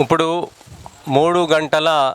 ఇప్పుడు మూడు గంటల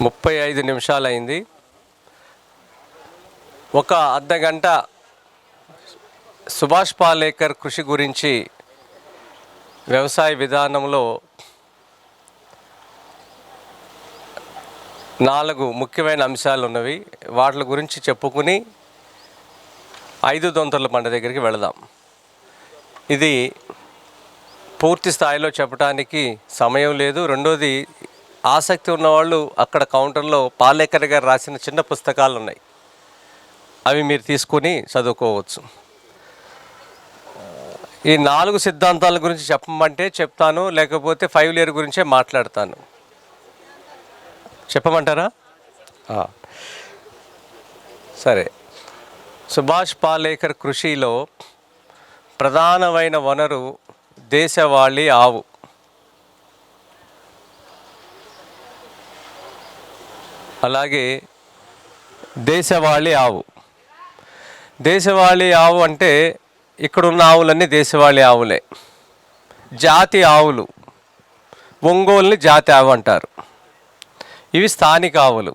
ముప్పై ఐదు నిమిషాలైంది. ఒక అర్ధ గంట సుభాష్ పాలేకర్ కృషి గురించి వ్యవసాయ విధానంలో నాలుగు ముఖ్యమైన అంశాలు ఉన్నవి. వాటి గురించి చెప్పుకుని ఐదు దొంతల పంట దగ్గరికి వెళదాం. ఇది పూర్తి స్థాయిలో చెప్పడానికి సమయం లేదు. రెండోది ఆసక్తి ఉన్నవాళ్ళు అక్కడ కౌంటర్లో పాలేకర్ గారు రాసిన చిన్న పుస్తకాలు ఉన్నాయి అవి మీరు తీసుకొని చదువుకోవచ్చు. ఈ నాలుగు సిద్ధాంతాల గురించి చెప్పమంటే చెప్తాను లేకపోతే ఫైవ్ ఇయర్ గురించే మాట్లాడతాను. చెప్పమంటారా? సరే. సుభాష్ పాలేకర్ కృషిలో ప్రధానమైన వనరు దేశవాళీ ఆవు. అలాగే దేశవాళీ ఆవు. దేశవాళీ ఆవు అంటే ఇక్కడున్న ఆవులన్నీ దేశవాళీ ఆవులే. జాతి ఆవులు. ఒంగోలుని జాతి ఆవు అంటారు. ఇవి స్థానిక ఆవులు.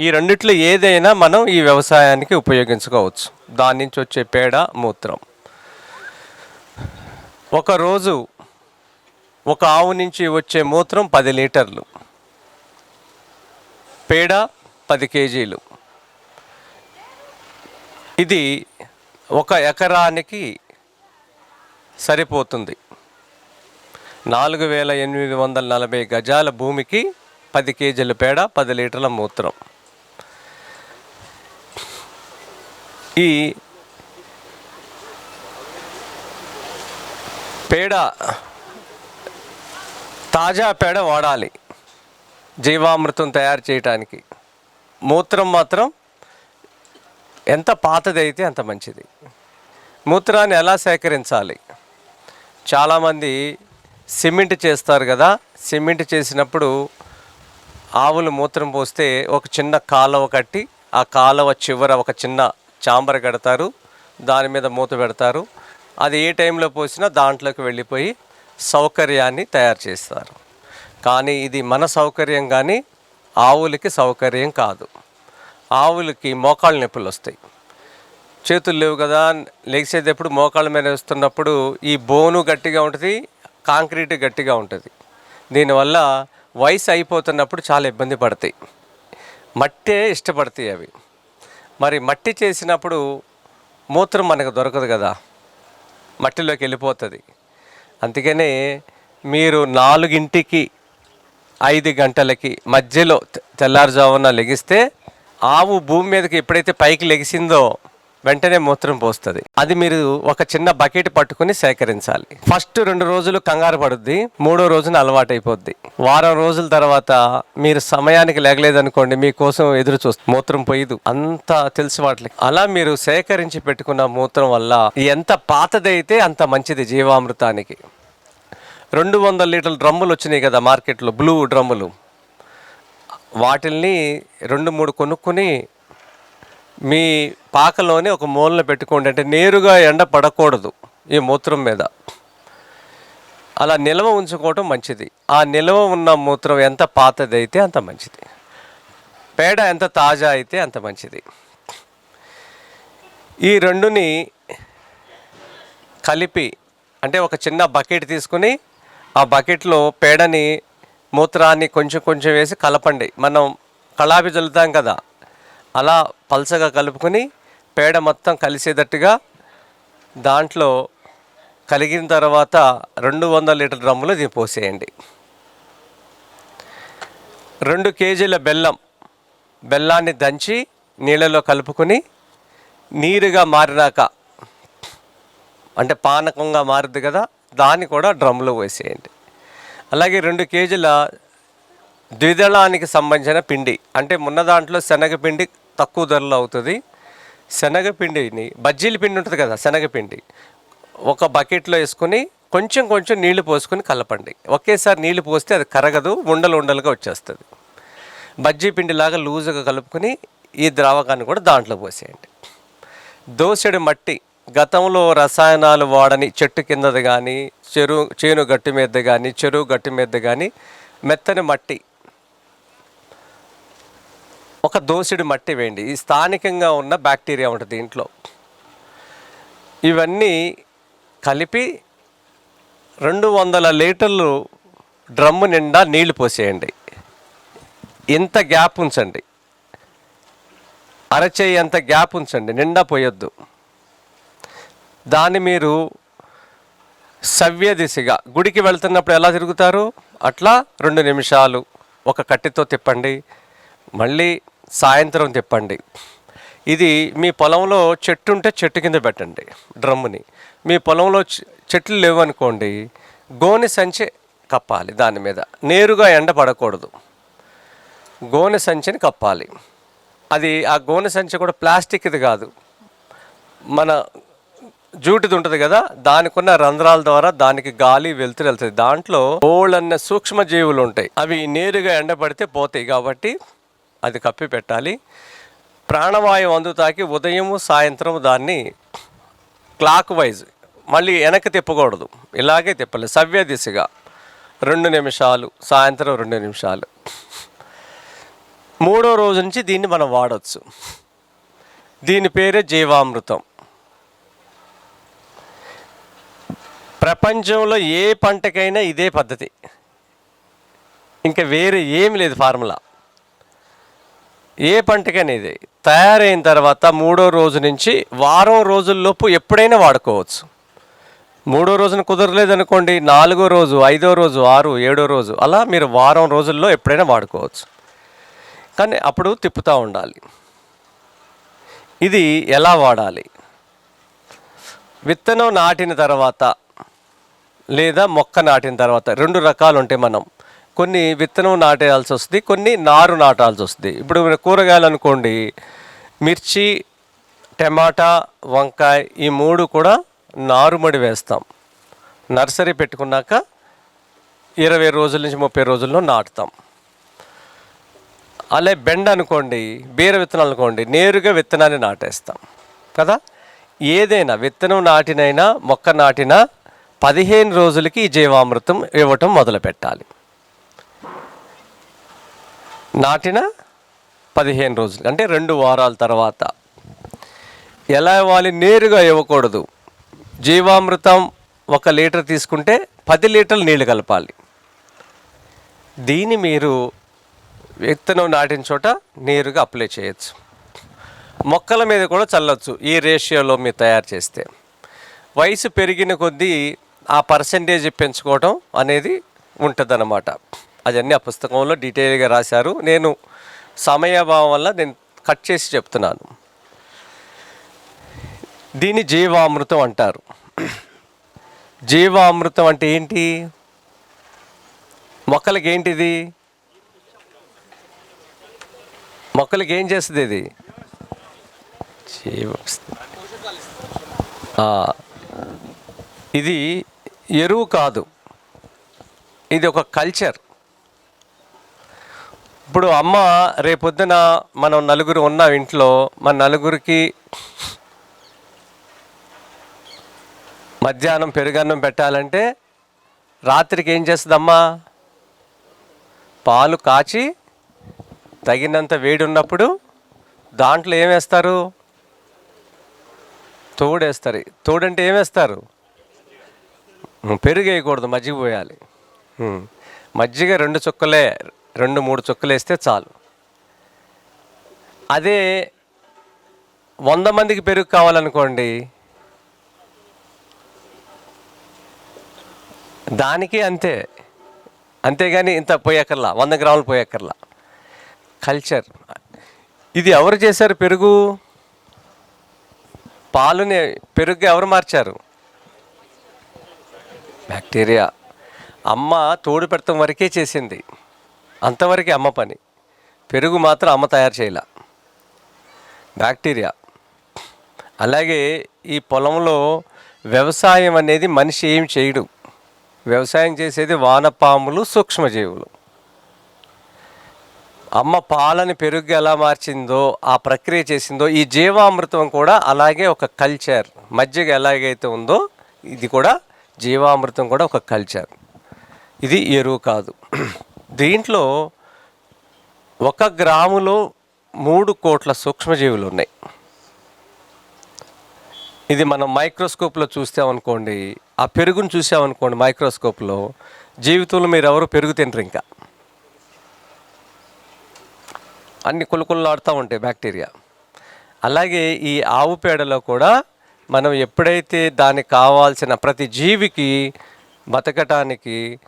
ఈ రెండిట్లో ఏదైనా మనం ఈ వ్యవసాయానికి ఉపయోగించుకోవచ్చు. దాని నుంచి వచ్చే పేడ మూత్రం. ఒకరోజు ఒక ఆవు నుంచి వచ్చే మూత్రం పది లీటర్లు. పేడ పది కేజీలు. ఇది ఒక ఎకరానికి సరిపోతుంది. నాలుగు వేల ఎనిమిది వందల నలభై గజాల భూమికి పది కేజీల పేడ పది లీటర్ల మూత్రం. ఈ పేడ తాజా పేడ వాడాలి జీవామృతం తయారు చేయటానికి. మూత్రం మాత్రం ఎంత పాతదైతే అంత మంచిది. మూత్రాన్ని ఎలా సేకరించాలి? చాలామంది సిమెంట్ చేస్తారు కదా సిమెంట్ చేసినప్పుడు ఆవులు మూత్రం పోస్తే ఒక చిన్న కాలువ కట్టి ఆ కాలువ చివర ఒక చిన్న చాంబర్ కడతారు దాని మీద మూత పెడతారు. అది ఏ టైంలో పోసినా దాంట్లోకి వెళ్ళిపోయి సౌకర్యాన్ని తయారు చేస్తారు. కానీ ఇది మన సౌకర్యం కానీ ఆవులకి సౌకర్యం కాదు. ఆవులకి మోకాళ్ళ నొప్పులు వస్తాయి. చేతులు లేవు కదా లేచేటప్పుడు మోకాళ్ళ మీద వేస్తున్నప్పుడు ఈ బోను గట్టిగా ఉంటుంది కాంక్రీట్ గట్టిగా ఉంటుంది. దీనివల్ల వయసు అయిపోతున్నప్పుడు చాలా ఇబ్బంది పడతాయి. మట్టే ఇష్టపడతాయి అవి. మరి మట్టి చేసినప్పుడు మూత్రం మనకు దొరకదు కదా. మట్టిలోకి వెళ్ళిపోతుంది. అందుకనే మీరు నాలుగింటికి ఐదు గంటలకి మధ్యలో తె- తెల్లారుజామున లెగిస్తే ఆవు భూమి మీదకి ఎప్పుడైతే పైకి లెగిసిందో వెంటనే మూత్రం పోస్తుంది. అది మీరు ఒక చిన్న బకెట్ పట్టుకుని సేకరించాలి. ఫస్ట్ రెండు రోజులు కంగారు పడుద్ది మూడో రోజున అలవాటైపోద్ది. వారం రోజుల తర్వాత మీరు సమయానికి లేగలేదనుకోండి మీకోసం ఎదురు చూస్తుంది మూత్రం పోయదు. అంత తెలిసి వాటికి. అలా మీరు సేకరించి పెట్టుకున్న మూత్రం వల్ల ఎంత పాతదైతే అంత మంచిది జీవామృతానికి. రెండు వందల లీటర్ల డ్రమ్ములు వచ్చినాయి కదా మార్కెట్లో బ్లూ డ్రమ్ములు. వాటిల్ని రెండు మూడు కొనుక్కొని మీ పాకలోనే ఒక మూలన పెట్టుకోండి. అంటే నేరుగా ఎండ పడకూడదు ఈ మూత్రం మీద. అలా నిల్వ ఉంచుకోవటం మంచిది. ఆ నిల్వ ఉన్న మూత్రం ఎంత పాతదైతే అంత మంచిది. పేడ ఎంత తాజా అయితే అంత మంచిది. ఈ రెండుని కలిపి అంటే ఒక చిన్న బకెట్ తీసుకుని ఆ బకెట్లో పేడని మూత్రాన్ని కొంచెం కొంచెం వేసి కలపండి. మనం కళాపి చల్లుతాం కదా. అలా పల్చగా కలుపుకొని పేడ మొత్తం కలిసేటట్టుగా దాంట్లో కలిగిన తర్వాత రెండు వందల లీటర్ డ్రమ్ములు దీన్ని పోసేయండి. రెండు కేజీల బెల్లం బెల్లాన్ని దంచి నీళ్ళలో కలుపుకొని నీరుగా మారినాక అంటే పానకంగా మారుద్ది కదా దాన్ని కూడా డ్రమ్లో వేసేయండి. అలాగే రెండు కేజీల ద్విదళానికి సంబంధించిన పిండి అంటే మున్న దాంట్లో శనగపిండి తక్కువ ధరలో అవుతుంది. శనగపిండిని బజ్జీల పిండి ఉంటుంది కదా శనగపిండి ఒక బకెట్లో వేసుకుని కొంచెం కొంచెం నీళ్ళు పోసుకొని కలపండి. ఒకేసారి నీళ్ళు పోస్తే అది కరగదు ఉండలు ఉండలుగా వచ్చేస్తుంది. బజ్జీ పిండిలాగా లూజుగా కలుపుకొని ఈ ద్రావకాన్ని కూడా దాంట్లో పోసేయండి. దోసెడు మట్టి గతంలో రసాయనాలు వాడని చెట్టు కిందది కానీ చెరువు చేను గట్టి మీద కానీ చెరువు గట్టి మీద కానీ మెత్తని మట్టి ఒక దోసిడి మట్టి వేయండి. ఈ స్థానికంగా ఉన్న బ్యాక్టీరియా ఉంటుంది దీంట్లో. ఇవన్నీ కలిపి రెండు వందల లీటర్లు డ్రమ్ము నిండా నీళ్ళు పోసేయండి. ఇంత గ్యాప్ ఉంచండి. అరచేయి అంత గ్యాప్ ఉంచండి. నిండా పోయొద్దు. దాన్ని మీరు సవ్య దిశగా గుడికి వెళ్తున్నప్పుడు ఎలా తిరుగుతారు? అట్లా రెండు నిమిషాలు ఒక కట్టెతో తిప్పండి. మళ్ళీ సాయంత్రం తిప్పండి. ఇది మీ పొలంలో చెట్టు ఉంటే చెట్టు కింద పెట్టండి డ్రమ్ముని. మీ పొలంలో చెట్లు లేవనుకోండి గోనె సంచి కప్పాలి దాని మీద. నేరుగా ఎండ పడకూడదు. గోనె సంచిని కప్పాలి. అది ఆ గోనె సంచి కూడా ప్లాస్టిక్ది కాదు. మన జూటిది ఉంటుంది కదా దానికున్న రంధ్రాల ద్వారా దానికి గాలి వెళ్తురు వెళ్తుంది. దాంట్లో ఓళ్ళన్న సూక్ష్మ జీవులు ఉంటాయి. అవి నేరుగా ఎండబడితే పోతాయి కాబట్టి అది కప్పి పెట్టాలి ప్రాణవాయువు అందుతాకి ఉదయము సాయంత్రం దాన్ని క్లాక్ వైజ్ మళ్ళీ వెనక్కి తిప్పకూడదు. ఇలాగే తిప్పాలి. సవ్య దిశగా రెండు నిమిషాలు సాయంత్రం రెండు నిమిషాలు. మూడో రోజు నుంచి దీన్ని మనం వాడచ్చు. దీని పేరే జీవామృతం. ప్రపంచంలో ఏ పంటకైనా ఇదే పద్ధతి. ఇంకా వేరే ఏమి లేదు ఫార్ములా. ఏ పంటకనేది తయారైన తర్వాత మూడో రోజు నుంచి వారం రోజుల్లోపు ఎప్పుడైనా వాడుకోవచ్చు. మూడో రోజున కుదరలేదనుకోండి నాలుగో రోజు ఐదో రోజు ఆరు ఏడో రోజు అలా మీరు వారం రోజుల్లో ఎప్పుడైనా వాడుకోవచ్చు. కానీ అప్పుడు తిప్పుతూ ఉండాలి. ఇది ఎలా వాడాలి? విత్తనం నాటిన తర్వాత లేదా మొక్క నాటిన తర్వాత రెండు రకాలు ఉంటాయి మనం. కొన్ని విత్తనం నాటేయాల్సి వస్తుంది కొన్ని నారు నాటాల్సి వస్తుంది. ఇప్పుడు కూరగాయలు అనుకోండి మిర్చి టమాటా వంకాయ ఈ మూడు కూడా నారుమడి వేస్తాం. నర్సరీ పెట్టుకున్నాక ఇరవై రోజుల నుంచి ముప్పై రోజుల్లో నాటుతాం. అలా బెండ అనుకోండి బీర విత్తనాలు అనుకోండి నేరుగా విత్తనాన్ని నాటేస్తాం. కదా? ఏదైనా విత్తనం నాటినైనా మొక్క నాటినా పదిహేను రోజులకి ఈ జీవామృతం ఇవ్వటం మొదలు పెట్టాలి నాటిన పదిహేను రోజులు అంటే రెండు వారాల తర్వాత. ఎలా ఇవ్వాలి? నేరుగా ఇవ్వకూడదు. జీవామృతం ఒక లీటర్ తీసుకుంటే పది లీటర్లు నీళ్ళు కలపాలి. దీన్ని మీరు విత్తనం నాటిన చోట నేరుగా అప్లై చేయొచ్చు. మొక్కల మీద కూడా చల్లొచ్చు ఈ రేషియోలో మీరు తయారు చేస్తే. వయసు పెరిగిన కొద్దీ ఆ పర్సంటేజ్ పెంచుకోవడం అనేది ఉంటుందన్నమాట. అదన్నీ ఆ పుస్తకంలో డీటెయిల్గా రాశారు. నేను సమయాభావం వల్ల నేను కట్ చేసి చెప్తున్నాను. దీన్ని జీవామృతం అంటారు. జీవామృతం అంటే ఏంటి? మొక్కలకి ఏంటిది? మొక్కలకి ఏం చేస్తుంది ఇది? జీవ ఇది ఎరువు కాదు. ఇది ఒక కల్చర్. ఇప్పుడు అమ్మ రేపొద్దున మనం నలుగురు ఉన్నాం ఇంట్లో మన నలుగురికి మధ్యాహ్నం పెరుగన్నం పెట్టాలంటే రాత్రికి ఏం చేస్తుందమ్మా? పాలు కాచి తగినంత వేడి ఉన్నప్పుడు దాంట్లో ఏమేస్తారు వేస్తారు? తోడేస్తారు. తోడంటే ఏం వేస్తారు? పెరుగు వేయకూడదు మజ్జిగ పోయాలి. మజ్జిగ రెండు చుక్కలే రెండు మూడు చుక్కలు వేస్తే చాలు. అదే వంద మందికి పెరుగు కావాలనుకోండి దానికి అంతే. అంతేగాని ఇంత పోయక్కర్లా వంద గ్రాములు పోయక్కర్లా. కల్చర్. ఇది ఎవరు చేశారు పెరుగు? పాలుని పెరుగు ఎవరు మార్చారు? బ్యాక్టీరియా. అమ్మ తోడు పెడతాం వరకే చేసింది. అంతవరకే అమ్మ పని. పెరుగు మాత్రం అమ్మ తయారు చేయాల. బ్యాక్టీరియా. అలాగే ఈ పొలంలో వ్యవసాయం అనేది మనిషి ఏం చేయడు. వ్యవసాయం చేసేది వానపాములు సూక్ష్మజీవులు. అమ్మ పాలని పెరుగు ఎలా మార్చిందో ఆ ప్రక్రియ చేసిందో ఈ జీవామృతం కూడా అలాగే ఒక కల్చర్. మజ్జిగ ఎలాగైతే ఉందో ఇది కూడా జీవామృతం కూడా ఒక కల్చర్. ఇది ఎరువు కాదు. దీంట్లో ఒక గ్రాములో మూడు కోట్ల సూక్ష్మజీవులు ఉన్నాయి ఇది మనం మైక్రోస్కోప్లో చూస్తామనుకోండి ఆ పెరుగును చూసామనుకోండి మైక్రోస్కోప్లో జీవితంలో మీరు ఎవరు పెరుగు తినరు ఇంకా. అన్ని కులుకులాడుతూ ఉంటాయి బ్యాక్టీరియా. అలాగే ఈ ఆవు పేడలో కూడా మనం ఎప్పుడైతే దానికి కావాల్సిన ప్రతి జీవికి బతకటానికి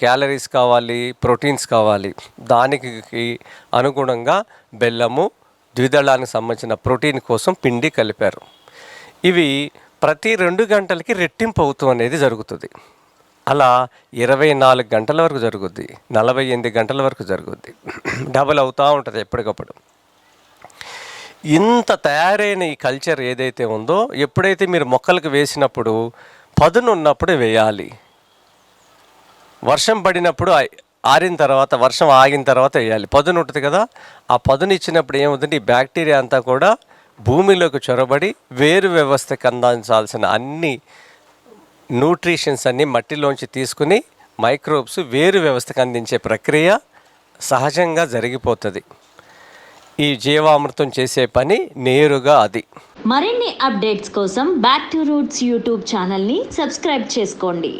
క్యాలరీస్ కావాలి ప్రోటీన్స్ కావాలి. దానికి అనుగుణంగా బెల్లము ద్విదళానికి సంబంధించిన ప్రోటీన్ కోసం పిండి కలిపారు. ఇవి ప్రతి రెండు గంటలకి రెట్టింపు అవుతూ అనేది జరుగుతుంది. అలా ఇరవై నాలుగు గంటల వరకు జరుగుద్ది నలభై ఎనిమిది గంటల వరకు జరుగుద్ది. డబుల్ అవుతూ ఉంటుంది ఎప్పటికప్పుడు. ఇంత తయారైన ఈ కల్చర్ ఏదైతే ఉందో ఎప్పుడైతే మీరు మొక్కలకు వేసినప్పుడు పదునున్నప్పుడు వేయాలి. వర్షం పడినప్పుడు ఆరిన తర్వాత వర్షం ఆగిన తర్వాత వేయాలి. పదును ఉంటుంది కదా ఆ పదును ఇచ్చినప్పుడు ఏమవుతుంది ఈ బ్యాక్టీరియా అంతా కూడా భూమిలోకి చొరబడి వేరు వ్యవస్థకి అందించాల్సిన అన్ని న్యూట్రిషన్స్ అన్ని మట్టిలోంచి తీసుకుని మైక్రోబ్స్ వేరు వ్యవస్థకు అందించే ప్రక్రియ సహజంగా జరిగిపోతుంది. ఈ జీవామృతం చేసే పని నేరుగా అది. మరిన్ని అప్డేట్స్ కోసం బ్యాక్ టు రూట్స్ యూట్యూబ్ ఛానల్ని సబ్స్క్రైబ్ చేసుకోండి.